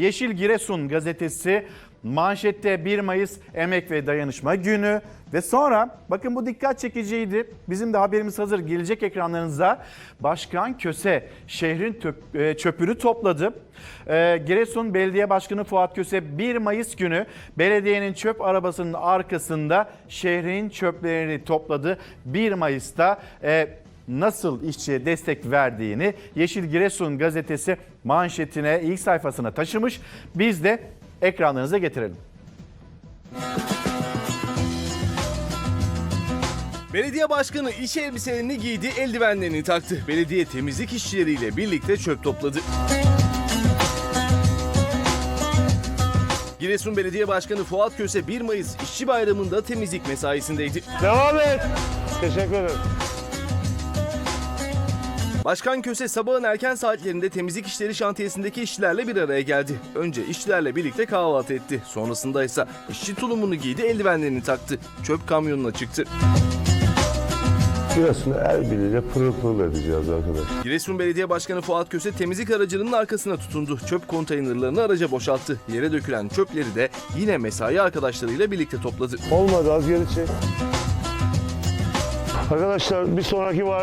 Yeşil Giresun gazetesi manşette 1 Mayıs Emek ve Dayanışma Günü ve sonra bakın bu dikkat çekiciydi. Bizim de haberimiz hazır gelecek ekranlarınıza. Başkan Köse şehrin töp- e, çöpünü topladı. Ee, Giresun Belediye Başkanı Fuat Köse 1 Mayıs günü belediyenin çöp arabasının arkasında şehrin çöplerini topladı. 1 Mayıs'ta e, nasıl işçiye destek verdiğini Yeşil Giresun gazetesi manşetine ilk sayfasına taşımış. Biz de ekranlarınıza getirelim. Belediye başkanı iş elbiselerini giydi, eldivenlerini taktı. Belediye temizlik işçileriyle birlikte çöp topladı. Giresun Belediye Başkanı Fuat Köse 1 Mayıs İşçi Bayramı'nda temizlik mesaisindeydi. Devam et. Teşekkür ederim. Başkan Köse sabahın erken saatlerinde temizlik işleri şantiyesindeki işçilerle bir araya geldi. Önce işçilerle birlikte kahvaltı etti. Sonrasında ise işçi tulumunu giydi, eldivenlerini taktı. Çöp kamyonuna çıktı. Giresun'u el birliğiyle pırıl pırıl edeceğiz arkadaşlar. Giresun Belediye Başkanı Fuat Köse temizlik aracının arkasına tutundu. Çöp konteynerlarını araca boşalttı. Yere dökülen çöpleri de yine mesai arkadaşlarıyla birlikte topladı. Olmadı az geri çek. Arkadaşlar bir sonraki var.